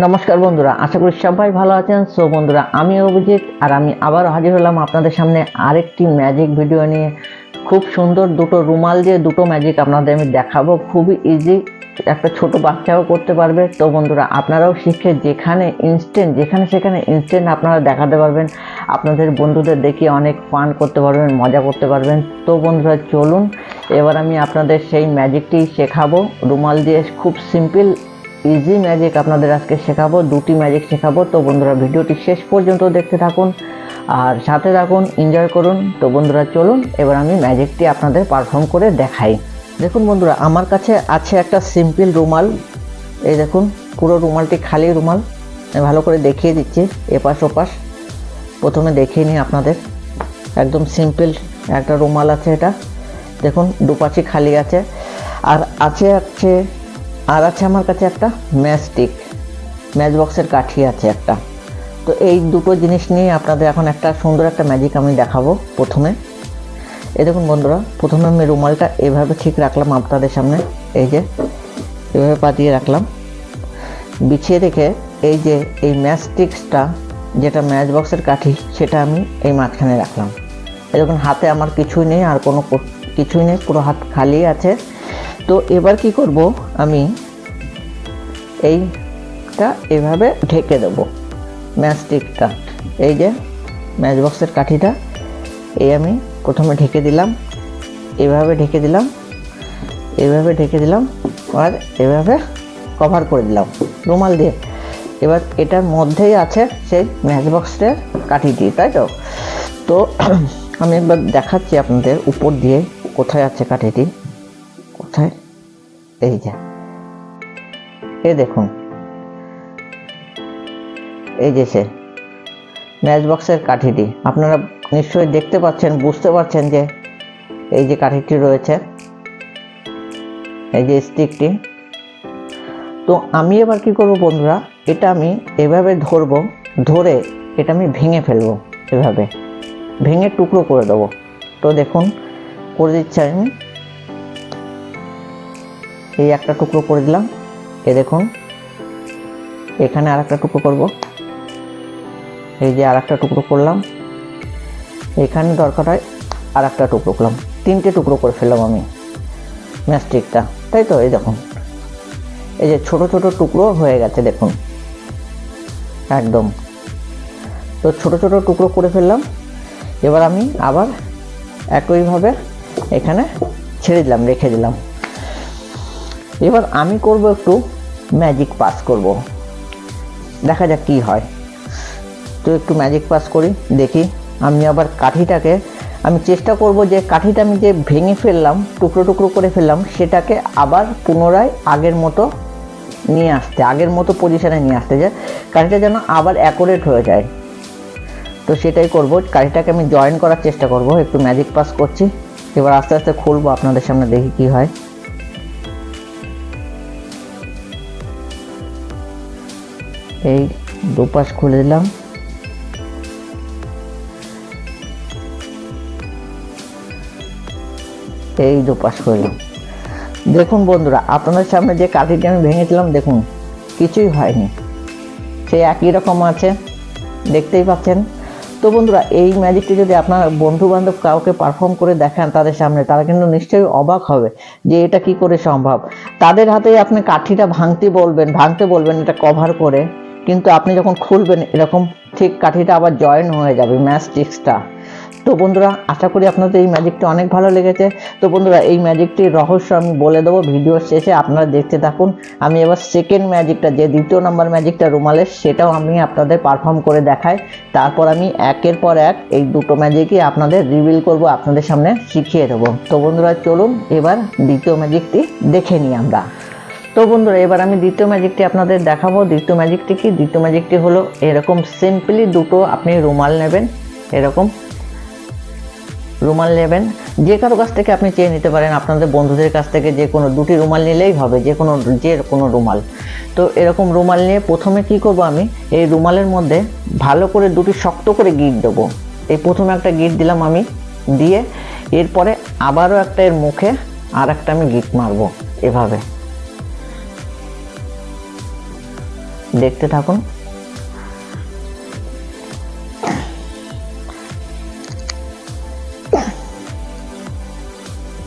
নমস্কার বন্ধুরা, আশা করি সবাই ভালো আছেন। সো বন্ধুরা, আমি অভিজিৎ আর আমি আবার হাজির হলাম আপনাদের সামনে আরেকটি ম্যাজিক ভিডিও নিয়ে। খুব সুন্দর দুটো রুমাল দিয়ে দুটো ম্যাজিক আপনাদের আমি দেখাবো। খুবই ইজি একটা ছোট বাচ্চাও করতে পারবে। তো, বন্ধুরা, আপনারাও শিখে যেখানে ইনস্ট্যান্ট যেখানে সেখানে ইনস্ট্যান্ট আপনারা দেখাতে পারবেন। আপনাদের বন্ধুদের দেখিয়ে অনেক ফান করতে পারবেন, মজা করতে পারবেন। তো, বন্ধুরা, চলুন, এবার আমি আপনাদের সেই ম্যাজিকটি শেখাবো। রুমাল দিয়ে খুব সিম্পল ইজি ম্যাজিক আপনাদের আজকে শেখাবো, দুটি ম্যাজিক শেখাবো। তো বন্ধুরা, ভিডিওটি শেষ পর্যন্ত দেখতে থাকুন আর সাথে থাকুন এনজয় করুন। তো বন্ধুরা, চলুন, এবার আমি ম্যাজিকটি আপনাদের পারফর্ম করে দেখাই। দেখুন বন্ধুরা, আমার কাছে আছে একটা সিম্পল রুমাল। এই দেখুন, পুরো রুমালটি খালি রুমাল। ভালো করে দেখিয়ে দিচ্ছি, এপাশ ওপাশ। প্রথমে দেখিয়ে নিই আপনাদের। একদম সিম্পল একটা রুমাল আছে এটা। দেখুন দুপাশি খালি আছে। আর আছে আছে আর আছে আমার কাছে একটা ম্যাচস্টিক ম্যাচ বক্সের কাঠি আছে একটা। তো এই দুটো জিনিস নিয়ে আপনাদের এখন একটা সুন্দর একটা ম্যাজিক আমি দেখাবো প্রথমে। এই দেখুন বন্ধুরা, প্রথমে আমি রুমালটা এভাবে ঠিক রাখলাম আপনাদের সামনে, এই যে এভাবে পাতিয়ে রাখলাম। বিছিয়ে রেখে এই যে এই ম্যাচ স্টিক্সটা যেটা ম্যাচ বক্সের কাঠি, সেটা আমি এই মাঝখানে রাখলাম। দেখুন, হাতে আমার কিছুই নেই, আর কোনো কিছুই নেই, পুরো হাত খালি আছে। তো এবার কি করব আমি এইটা এভাবে ঢেকে দেব ম্যাচ স্টিকটা এই যে ম্যাচ বক্সের কাঠিটা, এই আমি প্রথমে ঢেকে দিলাম, এভাবে ঢেকে দিলাম, এভাবে ঢেকে দিলাম, আর এভাবে কভার করে দিলাম, রুমাল দিয়ে। এবার এটার মধ্যেই আছে সেই ম্যাচ বক্সের কাঠিটি, তাই তো? তো আমি একবার দেখাচ্ছি আপনাদের উপর দিয়ে কোথায় আছে কাঠিটি। কোথায়? এই যে। এই দেখুন। এই যে সে ম্যাচ বক্সের কাঠিটি। আপনারা নিশ্চয়ই দেখতে পাচ্ছেন, বুঝতে পারছেন যে এই যে কাঠিটি রয়েছে, এই যে স্টিকটি তো আমি এবার কি করব বন্ধুরা, এটা আমি এভাবে ধরবো, ধরে এটা আমি ভেঙে ফেলব এভাবে। ভেঙে টুকরো করে দেবো। তো দেখুন, করে দিচ্ছি আমি। এই একটা টুকরো করে দিলাম। এ দেখুন। এখানে আর একটা টুকরো করব। এই যে আর একটা টুকরো করলাম। এখানে দরকার হয় আর একটা টুকরো করলাম। তিনটে টুকরো করে ফেললাম আমি ম্যাস্টিকটা। তাই তো? এই দেখুন। এই যে ছোট ছোট টুকরো হয়ে গেছে, দেখুন। একদম। তো ছোট ছোট টুকরো করে ফেললাম। এবার আমি আবার একইভাবে এখানে ছেড়ে দিলাম, রেখে দিলাম। এবার আমি করব একটু ম্যাজিক পাস করব। দেখা যাক কি হয়। তো একটু ম্যাজিক পাস করি, দেখি। আমি আবার কাঠিটাকে, আমি চেষ্টা করব যে কাঠিটা আমি যে ভেঙে ফেললাম, টুকরো টুকরো করে ফেললাম, সেটাকে আবার পুনরায় আগের মতো নিয়ে আসতে, আগের মতো পজিশনে নিয়ে আসতে, যে কাঠিটা যেন আবার অ্যাকোরেট হয়ে যায়। তো সেটাই করব। কাঠিটাকে আমি জয়েন করার চেষ্টা করব। একটু ম্যাজিক পাস করছি। এবার আস্তে আস্তে খুলবো। আপনাদের সামনে দেখি কি হয়। এই দুপাশ খুলে দিলাম। এই দুপাশ করলাম দেখুন বন্ধুরা, আপনাদের সামনে যে কাঠিটি আমি ভেঙেছিলাম, দেখুন, কিছুই হয়নি। সে একই রকম আছে, দেখতেই পাচ্ছেন। তো বন্ধুরা, এই ম্যাজিকটি যদি আপনার বন্ধু বান্ধব কাউকে পারফর্ম করে দেখান তাদের সামনে, তারা কিন্তু নিশ্চয়ই অবাক হবে যে এটা কি করে সম্ভব। তাদের হাতেই আপনি কাঠিটা ভাঙতে বলবেন ভাঙতে বলবেন, এটা কভার করে। কিন্তু আপনি যখন খুলবেন, এরকম ঠিক কাঠিটা আবার জয়েন হয়ে যাবে ম্যাচ স্টিক্সটা তো বন্ধুরা, আশা করি আপনাদের এই ম্যাজিকটি অনেক ভালো লেগেছে। তো বন্ধুরা, এই ম্যাজিকটির রহস্য আমি বলে দেবো ভিডিওর শেষে, আপনারা দেখতে থাকুন। আমি এবার সেকেন্ড ম্যাজিকটা যে দ্বিতীয় নম্বর ম্যাজিকটা রুমালের, সেটাও আমি আপনাদের পারফর্ম করে দেখাই। তারপর আমি একের পর এক এই দুটো ম্যাজিকই আপনাদের রিভিল করব, আপনাদের সামনে শিখিয়ে দেবো। তো বন্ধুরা, চলুন এবার দ্বিতীয় ম্যাজিকটি দেখে নিই আমরা। তো বন্ধুরা, এবার আমি দ্বিতীয় ম্যাজিকটি আপনাদের দেখাবো। দ্বিতীয় ম্যাজিকটি কি? দ্বিতীয় ম্যাজিকটি হলো এরকম সিম্পলি দুটো আপনি রুমাল নেবেন, এরকম রুমাল নেবেন। যে কারও কাছ থেকে আপনি চেয়ে নিতে পারেন, আপনাদের বন্ধুদের কাছ থেকে যে কোনো দুটি রুমাল নিলেই হবে, যে কোনো যে কোনো রুমাল। তো এরকম রুমাল নিয়ে প্রথমে কি করব আমি? এই রুমালের মধ্যে ভালো করে দুটি শক্ত করে গিট দেবো। এই প্রথমে একটা গিট দিলাম আমি দিয়ে, এরপরে আবারও একটা এর মুখে আর একটা আমি গিট মারবো এভাবে। দেখতে থাকুন।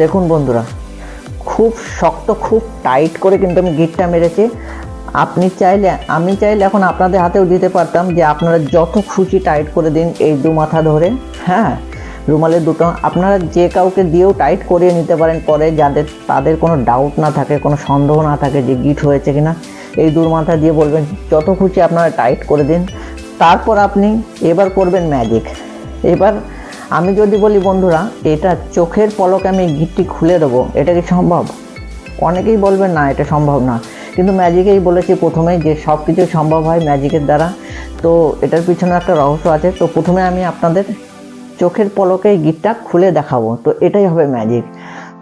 দেখুন বন্ধুরা, খুব শক্ত, খুব টাইট করে কিন্তু আমি গিটটা মেরেছি। আপনি চাইলে, আমি চাইলে এখন আপনাদের হাতেও দিতে পারতাম যে আপনারা যত খুশি টাইট করে দিন এই দু মাথা ধরে। হ্যাঁ রুমালের দুটো, আপনারা যে কাউকে দিয়েও টাইট করিয়ে নিতে পারেন পরে যাদের, তাদের কোনো ডাউট না থাকে, কোনো সন্দেহ না থাকে যে গিট হয়েছে কিনা। এই দু মাথা দিয়ে বলবেন, যত খুশি আপনারা টাইট করে দিন। তারপর আপনি এবার করবেন ম্যাজিক এবার আমি যদি বলি, বন্ধুরা, এটা চোখের পলকে আমি গিটটি খুলে দেবো। এটা কি সম্ভব? অনেকেই বলবেন, না, এটা সম্ভব না। কিন্তু ম্যাজিকেই বলেছি প্রথমেই যে সব কিছু সম্ভব হয় ম্যাজিকের দ্বারা। তো এটার পিছনে একটা রহস্য আছে। তো প্রথমে আমি আপনাদের চোখের পলকে গিটটা খুলে দেখাবো। তো এটাই হবে ম্যাজিক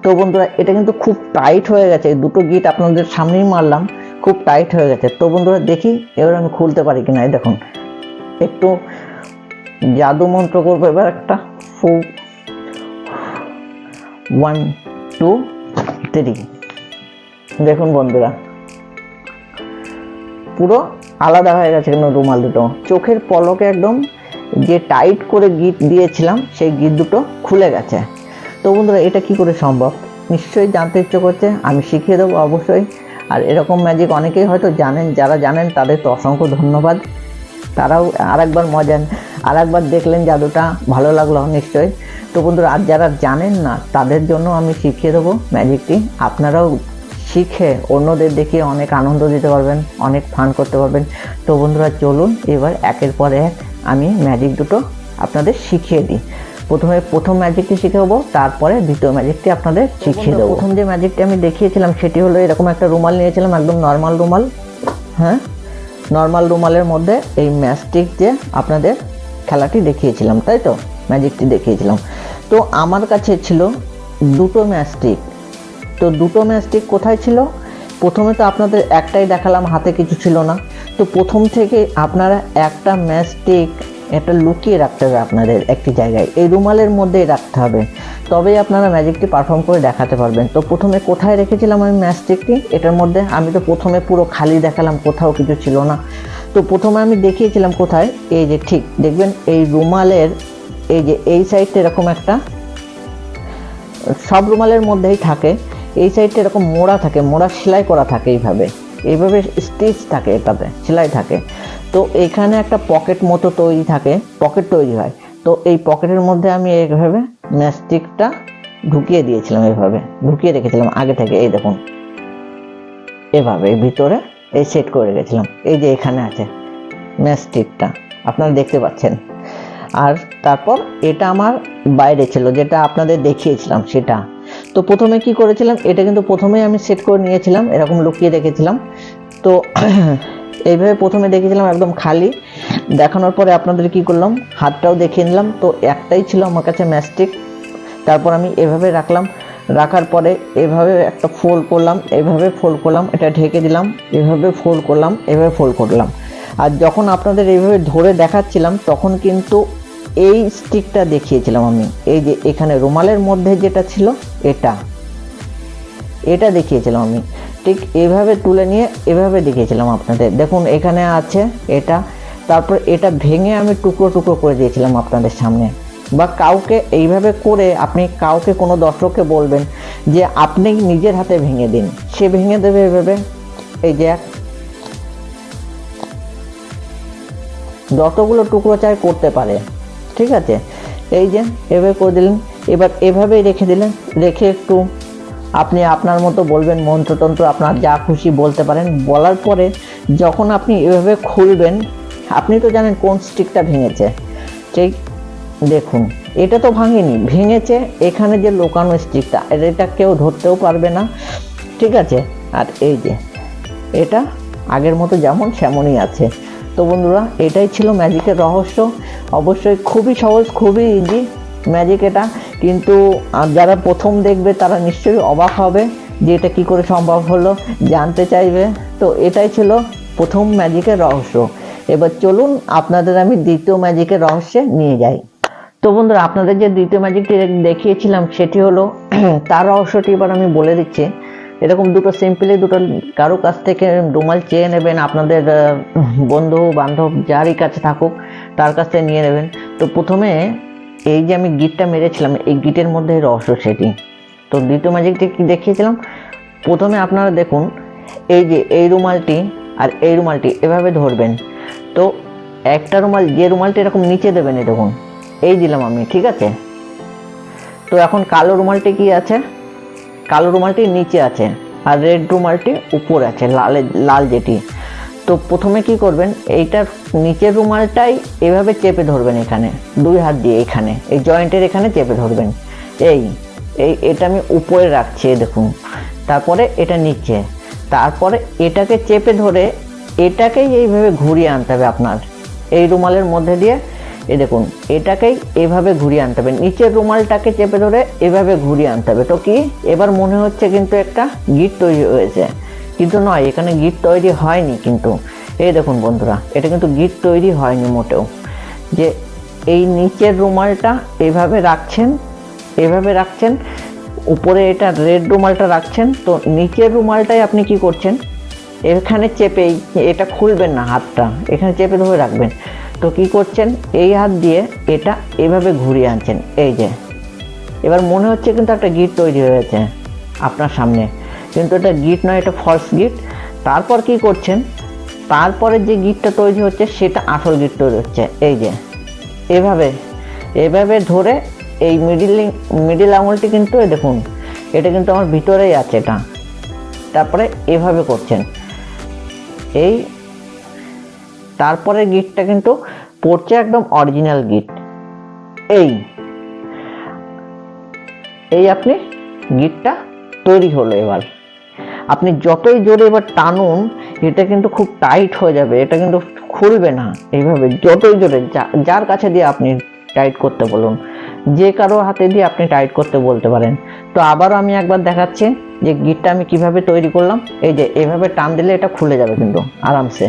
তো বন্ধুরা, এটা কিন্তু খুব টাইট হয়ে গেছে। দুটো গিট আপনাদের সামনেই মারলাম। খুব টাইট হয়ে গেছে। তো বন্ধুরা, দেখি এবার আমি খুলতে পারি কিনা। এই দেখুন, একটু জাদু মন্ত্র করব এবার একটা। ফু ওয়ান টু থ্রি দেখুন বন্ধুরা, পুরো আলাদা হয়ে গেছে কিন্তু রুমাল দুটো। চোখের পলকে একদম যে টাইট করে গিট দিয়েছিলাম, সেই গিট দুটো খুলে গেছে। তো বন্ধুরা, এটা কি করে সম্ভব? নিশ্চয়ই জানতে ইচ্ছে করছে, আমি শিখিয়ে দেবো অবশ্যই। আর এরকম ম্যাজিক অনেকেই হয়তো জানেন, যারা জানেন তাদের তো অসংখ্য ধন্যবাদ। তারাও আরেকবার আর একবার দেখলেন জাদুটা, ভালো লাগল নিশ্চয়ই। তো বন্ধুরা, আর যারা জানেন না, তাদের জন্য আমি শিখিয়ে দেবো ম্যাজিকটি আপনারাও শিখে অন্যদের দেখিয়ে অনেক আনন্দ দিতে পারবেন, অনেক ফান করতে পারবেন। তো বন্ধুরা, চলুন এবার একের পর এক আমি ম্যাজিক দুটো আপনাদের শিখিয়ে দিই। প্রথমে প্রথম ম্যাজিকটি শিখাবো তারপরে দ্বিতীয় ম্যাজিকটি আপনাদের শিখিয়ে দেবো। প্রথম যে ম্যাজিকটি আমি দেখিয়েছিলাম, সেটি হলো এরকম একটা রুমাল নিয়েছিলাম, একদম নর্মাল রুমাল হ্যাঁ? নর্মাল রুমালের মধ্যে এই ম্যাস্টিক যে আপনাদের খেলাটি দেখিয়েছিলাম, তাই তো? ম্যাজিকটি দেখিয়েছিলাম। তো আমার কাছে ছিল দুটো ম্যাস্টিক তো দুটো ম্যাস্টিক কোথায় ছিল? প্রথমে তো আপনাদের একটাই দেখালাম, হাতে কিছু ছিল না। তো প্রথম থেকে আপনারা একটা ম্যাস্টিক এটা লুকিয়ে রাখতে হবে আপনাদের একটি জায়গায়। এই রুমালের মধ্যেই রাখতে হবে। তবেই আপনারা ম্যাজিকটি পারফর্ম করে দেখাতে পারবেন। তো প্রথমে কোথায় রেখেছিলাম আমি ম্যাস্টিকটি এটার মধ্যে আমি তো প্রথমে পুরো খালি দেখালাম, কোথাও কিছু ছিল না। তো প্রথমে আমি দেখিয়েছিলাম কোথায়? এই যে ঠিক, দেখবেন এই রুমালের, এই যে এই সাইডটা এরকম একটা, সব রুমালের মধ্যেই থাকে। এই সাইডটা এরকম মোড়া থাকে, মোড়া সেলাই করা থাকে এইভাবে। এইভাবে স্টিচ থাকে এটাতে, সেলাই থাকে। তো এখানে একটা পকেট মতো তৈরি থাকে পকেট তৈরি হয়। তো এই পকেটের মধ্যে আমি এইভাবে ম্যাস্টিকটা ঢুকিয়ে দিয়েছিলাম এইভাবে, ঢুকিয়ে রেখেছিলাম আগে থেকে, এই দেখুন। এভাবে ভিতরে এই সেট করে রেখেছিলাম, এই যে এখানে আছে ম্যাস্টিকটা আপনারা দেখতে পাচ্ছেন। আর তারপর এটা আমার বাইরে ছিল, যেটা আপনাদের দেখিয়েছিলাম, সেটা। তো প্রথমে কি করেছিলাম, এটা কিন্তু প্রথমেই আমি সেট করে নিয়েছিলাম, এরকম লুকিয়ে রেখেছিলাম। তো এইভাবে প্রথমে দেখেছিলাম একদম খালি। দেখানোর পরে আপনাদের কি করলাম? হাতটাও দেখিয়ে নিলাম। তো একটাই ছিল আমার কাছে ম্যাস্টিক। তারপর আমি এভাবে রাখলাম। রাখার পরে এভাবে একটা ফোল্ড করলাম। এভাবে ফোল্ড করলাম। এটা ঢেকে দিলাম। এভাবে ফোল্ড করলাম। এভাবে ফোল্ড করলাম। আর যখন আপনাদের এইভাবে ধরে দেখাচ্ছিলাম, তখন কিন্তু এই স্টিকটা দেখিয়েছিলাম আমি। এই যে এখানে রুমালের মধ্যে যেটা ছিল, এটা। এটা দেখিয়েছিলাম আমি। ঠিক এভাবে তুলে নিয়ে এভাবে দেখিয়েছিলাম আপনাদের। দেখুন, এখানে আছে এটা। তারপর এটা ভেঙে আমি টুকরো টুকরো করে দিয়েছিলাম আপনাদের সামনে। বা কাউকে এইভাবে করে আপনি কাউকে, কোনো দর্শককে বলবেন যে আপনি নিজের হাতে ভেঙে দিন। সে ভেঙে দেবে এভাবে। এই যে যতগুলো টুকরো চাই করতে পারে। ঠিক আছে? এই যে এভাবে করে দিলেন। এবার এভাবেই রেখে দিলেন। রেখে একটু আপনি আপনার মতো বলবেন মন্ত্রতন্ত্র, আপনার যা খুশি বলতে পারেন। বলার পরে যখন আপনি এভাবে খুলবেন, আপনি তো জানেন কোন স্টিকটা ভেঙেছে। ঠিক, দেখুন, এটা তো ভাঙেনি, ভেঙেছে এখানে যে লোকানো স্টিকটা এটা কেউ ধরতেও পারবে না। ঠিক আছে, আর এই যে, এটা আগের মতো যেমন সেমনই আছে। তো বন্ধুরা, এটাই ছিল ম্যাজিকের রহস্য। অবশ্যই খুবই সহজ, খুবই ইজি ম্যাজিক এটা। কিন্তু যারা প্রথম দেখবে তারা নিশ্চয়ই অবাক হবে যে এটা কী করে সম্ভব হলো, জানতে চাইবে। তো এটাই ছিল প্রথম ম্যাজিকের রহস্য। এবার চলুন আপনাদের আমি দ্বিতীয় ম্যাজিকের রহস্যে নিয়ে যাই। তো বন্ধুরা, আপনাদের যে দ্বিতীয় ম্যাজিকটি দেখিয়েছিলাম, সেটি হলো, তার রহস্যটি এবার আমি বলে দিচ্ছি। এরকম দুটো সিম্পলি দুটো কারও কাছ থেকে রুমাল চেয়ে নেবেন, আপনাদের বন্ধু বান্ধব যারই কাছে থাকুক, তার কাছ থেকে নিয়ে নেবেন। তো প্রথমে এই যে আমি গিটটা মেরেছিলাম, এই গিটের মধ্যে রহস্য সেটি। তো দ্বিতীয় ম্যাজিকটি কি দেখিয়েছিলাম? প্রথমে আপনারা দেখুন, এই যে এই রুমালটি আর এই রুমালটি এভাবে ধরবেন। তো একটা রুমাল, যে রুমালটি এরকম নিচে দেবেন এই দেখুন, এই দিলাম আমি, ঠিক আছে? তো এখন কালো রুমালটি কি আছে? কালো রুমালটি নিচে আছে আর রেড রুমালটি উপর আছে, লাল লাল যেটি। তো প্রথমে কি করবেন এইটার নিচের রুমালটাই এভাবে চেপে ধরবেন এখানে, দুই হাত দিয়ে এখানে, এই জয়েন্টের এখানে চেপে ধরবেন। এই এই, এটা আমি উপরে রাখছি দেখুন। তারপরে এটা নিচে, তারপরে এটাকে চেপে ধরে এটাকেই এইভাবে ঘুরিয়ে আনতে হবে আপনার, এই রুমালের মধ্যে দিয়ে। এই দেখুন, এটাকেই এভাবে ঘুরিয়ে আনতে হবে, নিচের রুমালটাকে চেপে ধরে এভাবে ঘুরিয়ে আনতে হবে। তো কি, এবার মনে হচ্ছে কিন্তু একটা গিট তৈরি হয়েছে। কিন্তু নয়, এখানে গিট তৈরি হয়নি কিন্তু। এই দেখুন বন্ধুরা, এটা কিন্তু গিট তৈরি হয়নি মোটেও। যে এই নিচের রুমালটা এইভাবে রাখছেন, এভাবে রাখছেন, উপরে এটা রেড রুমালটা রাখছেন, তো নিচের রুমালটাই আপনি কি করছেন? এখানে চেপেই এটা খুলবেন না হাতটা, এখানে চেপে ধরে রাখবেন। তো কি করছেন? এই হাত দিয়ে এটা এভাবে ঘুরিয়ে আনছেন, এই যে। এবার মনে হচ্ছে কিন্তু একটা গিট তৈরি হয়েছে আপনার সামনে। কিন্তু এটা গিট নয়, এটা ফলস গিট তারপর কি করছেন? তারপরে যে গিটটা তৈরি হচ্ছে, সেটা আসল গিট তৈরি হচ্ছে। এই যে, এভাবে এভাবে ধরে এই মিডিল মিডিল আঙুলটি কিন্তু দেখুন, এটা কিন্তু আমার ভিতরেই আছে এটা। তারপরে এভাবে করছেন। এই, তারপরে গিটটা কিন্তু পড়ছে একদম অরিজিনাল গিট এই এই আপনি গিটটা তৈরি হলো এবার। আপনি যতই জোরে এবার টানুন, এটা কিন্তু খুব টাইট হয়ে যাবে, এটা কিন্তু খুলবে না এইভাবে, যতই জোরে যার কাছে দিয়ে আপনি টাইট করতে বলুন, যে কারও হাতে দিয়ে আপনি টাইট করতে বলতে পারেন। তো আবারও আমি একবার দেখাচ্ছি যে গিটটা আমি কীভাবে তৈরি করলাম, এই যে এভাবে টান দিলে এটা খুলে যাবে কিন্তু আরামসে।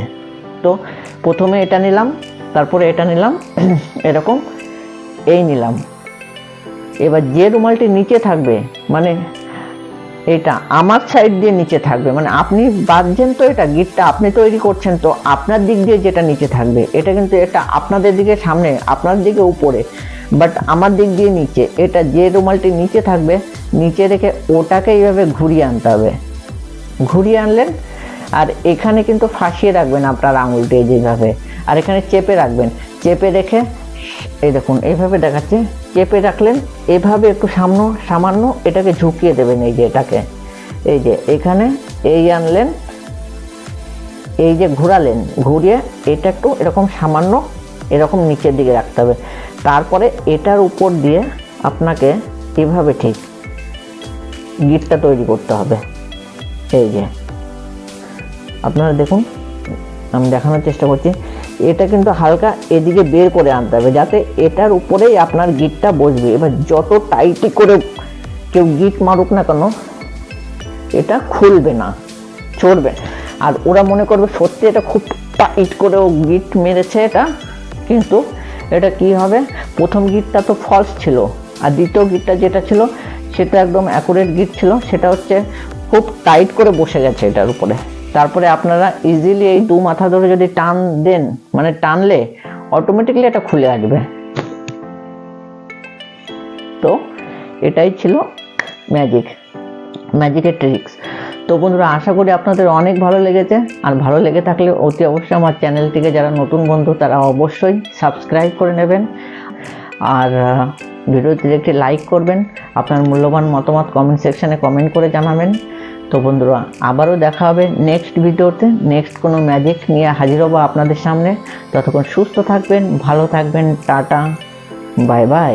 তো প্রথমে এটা নিলাম, তারপরে এটা নিলাম, এরকম, এই নিলাম। এবার যে রুমালটি নিচে থাকবে মানে এটা আমার সাইড দিয়ে নিচে থাকবে। মানে আপনি বাঁধছেন তো এটা, গিটটা আপনি তৈরি করছেন তো আপনার দিক দিয়ে যেটা নিচে থাকবে, এটা কিন্তু এটা আপনাদের দিকে সামনে, আপনার দিকে উপরে। বাট আমার দিক দিয়ে নিচে, এটা যে রুমালটি নিচে থাকবে, নিচে রেখে ওটাকে এইভাবে ঘুরিয়ে আনতে হবে। ঘুরিয়ে আনলেন, আর এখানে কিন্তু ফাঁসিয়ে রাখবেন আপনার আঙুলটি যেভাবে। আর এখানে চেপে রাখবেন। চেপে রেখে এই দেখুন, এইভাবে দেখাচ্ছে। চেপে রাখলেন, এভাবে একটু সামনে, সামান্য এটাকে ঝুঁকিয়ে দেবেন এই যে এটাকে। এই যে এখানে এই আনলেন, এই যে ঘোরালেন, ঘুরিয়ে এটা একটু এরকম সামান্য এরকম নিচের দিকে রাখতে হবে। তারপরে এটার উপর দিয়ে আপনাকে এভাবে ঠিক গিটটা তৈরি করতে হবে। এই যে। আপনারা দেখুন, আমি দেখানোর চেষ্টা করছি। এটা কিন্তু হালকা এদিকে বের করে আনতে হবে, যাতে এটার উপরেই আপনার গিটটা বসবে। এবার যত টাইটই করে কেউ গিট মারুক না কেন, এটা খুলবে না, চড়বে আর ওরা মনে করবে, সত্যি এটা খুব টাইট করে ও গিট মেরেছে এটা। কিন্তু এটা কি হবে? প্রথম গিটটা তো ফলস ছিল, আর দ্বিতীয় গিটটা যেটা ছিল, সেটা একদম অ্যাকুরেট গিট ছিল। সেটা হচ্ছে খুব টাইট করে বসে গেছে এটার উপরে। তারপরে আপনারা ইজিলি এই দু মাথা ধরে যদি টান দেন মানে টানলে অটোমেটিকলি এটা খুলে আসবে। তো এটাই ছিল ম্যাজিক ম্যাজিকের ট্রিক্স তো বন্ধুরা, আশা করি আপনাদের অনেক ভালো লেগেছে। আর ভালো লেগে থাকলে অতি অবশ্যই আমার চ্যানেলটিকে যারা নতুন বন্ধু, তারা অবশ্যই সাবস্ক্রাইব করে নেবেন। আর ভিডিওতে একটি লাইক করবেন। আপনার মূল্যবান মতামত কমেন্ট সেকশনে কমেন্ট করে জানাবেন। তো বন্ধুরা, আবারও দেখা হবে নেক্সট ভিডিওতে। নেক্সট কোনো ম্যাজিক নিয়ে হাজির হব আপনাদের সামনে। ততক্ষণ সুস্থ থাকবেন, ভালো থাকবেন, টাটা বাই বাই